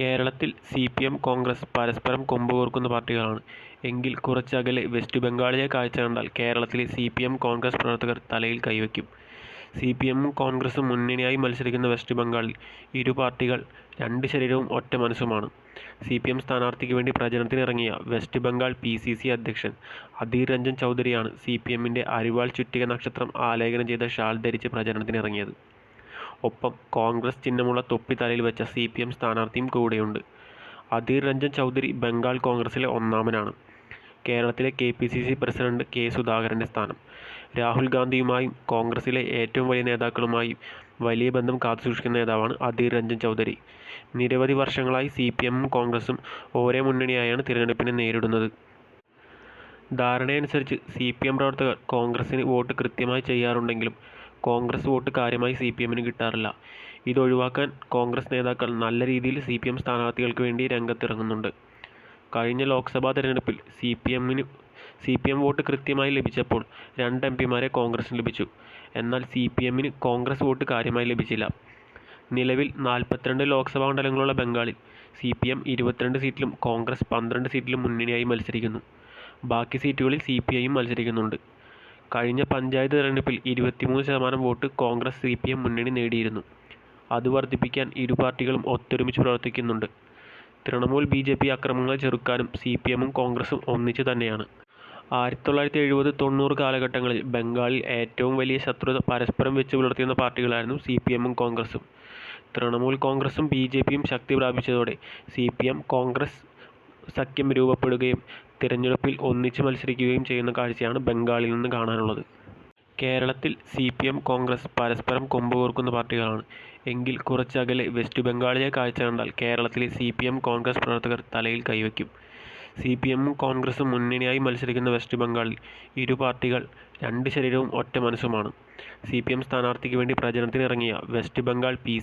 കേരളത്തിൽ C P M Congress പരസ്പരം കൊമ്പുകോർക്കുന്ന പാർട്ടികളാണ്. എങ്കിൽ കുറച്ചകലെ വെസ്റ്റ് ബംഗാളിലെ കാഴ്ച കണ്ടാൽ കേരളത്തിലെ സി പി എം കോൺഗ്രസ് പ്രവർത്തകർ തലയിൽ കൈവയ്ക്കും. സി പി എമ്മും കോൺഗ്രസും മുന്നണിയായി മത്സരിക്കുന്ന വെസ്റ്റ് ബംഗാളിൽ ഇരു പാർട്ടികൾ രണ്ട് ശരീരവും ഒറ്റ മനസ്സുമാണ്. സി പി എം സ്ഥാനാർത്ഥിക്ക് വേണ്ടി പ്രചരണത്തിനിറങ്ങിയ west Bengal P C C അധ്യക്ഷൻ അധീർ രഞ്ജൻ ചൗധരിയാണ് സി പി എമ്മിന്റെ അരിവാൾ ചുറ്റിക നക്ഷത്രം ആലേഖനം ചെയ്ത ഷാൾ ധരിച്ച് പ്രചരണത്തിനിറങ്ങിയത്. ഒപ്പം കോൺഗ്രസ് ചിഹ്നമുള്ള തൊപ്പി തലയിൽ വെച്ച സി പി എം സ്ഥാനാർത്ഥിയും കൂടെയുണ്ട്. അധീർ രഞ്ജൻ ചൗധരി ബംഗാൾ കോൺഗ്രസിലെ ഒന്നാമനാണ്. കേരളത്തിലെ K P C C president K സുധാകരന്റെ സ്ഥാനം. രാഹുൽ ഗാന്ധിയുമായും കോൺഗ്രസിലെ ഏറ്റവും വലിയ നേതാക്കളുമായും വലിയ ബന്ധം കാത്തുസൂക്ഷിക്കുന്ന നേതാവാണ് അധീർ രഞ്ജൻ ചൗധരി. നിരവധി വർഷങ്ങളായി സി പി എമ്മും കോൺഗ്രസും ഒരേ മുന്നണിയായാണ് തിരഞ്ഞെടുപ്പിനെ നേരിടുന്നത്. ധാരണയനുസരിച്ച് സി പി എം പ്രവർത്തകർ കോൺഗ്രസിന് വോട്ട് കൃത്യമായി ചെയ്യാറുണ്ടെങ്കിലും കോൺഗ്രസ് വോട്ട് കാര്യമായി സി പി എമ്മിന് കിട്ടാറില്ല. ഇതൊഴിവാക്കാൻ കോൺഗ്രസ് നേതാക്കൾ നല്ല രീതിയിൽ സി പി എം സ്ഥാനാർത്ഥികൾക്ക് വേണ്ടി രംഗത്തിറങ്ങുന്നുണ്ട്. കഴിഞ്ഞ ലോക്സഭാ തെരഞ്ഞെടുപ്പിൽ സി പി എമ്മിന് സി പി എം വോട്ട് കൃത്യമായി ലഭിച്ചപ്പോൾ രണ്ട് എം പിമാരെ കോൺഗ്രസിന് ലഭിച്ചു. എന്നാൽ സി പി എമ്മിന് കോൺഗ്രസ് വോട്ട് കാര്യമായി ലഭിച്ചില്ല. നിലവിൽ നാൽപ്പത്തിരണ്ട് ലോക്സഭാ മണ്ഡലങ്ങളുള്ള ബംഗാളിൽ സി പി എം ഇരുപത്തിരണ്ട് സീറ്റിലും കോൺഗ്രസ് പന്ത്രണ്ട് സീറ്റിലും മുന്നണിയായി മത്സരിക്കുന്നു. ബാക്കി സീറ്റുകളിൽ സി പി ഐയും മത്സരിക്കുന്നുണ്ട്. കഴിഞ്ഞ പഞ്ചായത്ത് തെരഞ്ഞെടുപ്പിൽ ഇരുപത്തിമൂന്ന് ശതമാനം vote Congress C P M മുന്നണി നേടിയിരുന്നു. അത് വർദ്ധിപ്പിക്കാൻ ഇരു പാർട്ടികളും ഒത്തൊരുമിച്ച് പ്രവർത്തിക്കുന്നുണ്ട്. തൃണമൂൽ ബി ജെ പി അക്രമങ്ങളെ ചെറുക്കാനും സി പി എമ്മും കോൺഗ്രസും ഒന്നിച്ചു തന്നെയാണ്. ആയിരത്തി തൊള്ളായിരത്തി എഴുപത് തൊണ്ണൂറ് കാലഘട്ടങ്ങളിൽ ബംഗാളിൽ ഏറ്റവും വലിയ ശത്രുത പരസ്പരം വെച്ച് പുലർത്തിയിരുന്ന പാർട്ടികളായിരുന്നു സി പി എമ്മും കോൺഗ്രസും. തൃണമൂൽ കോൺഗ്രസും ബി ജെ പിയും ശക്തി പ്രാപിച്ചതോടെ സി പി എം കോൺഗ്രസ് സഖ്യം രൂപപ്പെടുകയും തിരഞ്ഞെടുപ്പിൽ ഒന്നിച്ച് മത്സരിക്കുകയും ചെയ്യുന്ന കാഴ്ചയാണ് ബംഗാളിൽ നിന്ന് കാണാനുള്ളത്. കേരളത്തിൽ സി പി എം കോൺഗ്രസ് പരസ്പരം കൊമ്പുകോർക്കുന്ന പാർട്ടികളാണ്. എങ്കിൽ കുറച്ചകലെ വെസ്റ്റ് ബംഗാളിലെ കാഴ്ച കണ്ടാൽ കേരളത്തിലെ സി പി എം കോൺഗ്രസ് പ്രവർത്തകർ തലയിൽ കൈവയ്ക്കും. സി പി എമ്മും കോൺഗ്രസും മുന്നണിയായി മത്സരിക്കുന്ന വെസ്റ്റ് ബംഗാളിൽ ഇരു പാർട്ടികൾ രണ്ട് ശരീരവും ഒറ്റ മനസ്സുമാണ്. സി പി എം സ്ഥാനാർത്ഥിക്ക് വേണ്ടി പ്രചരണത്തിനിറങ്ങിയ വെസ്റ്റ് ബംഗാൾ പി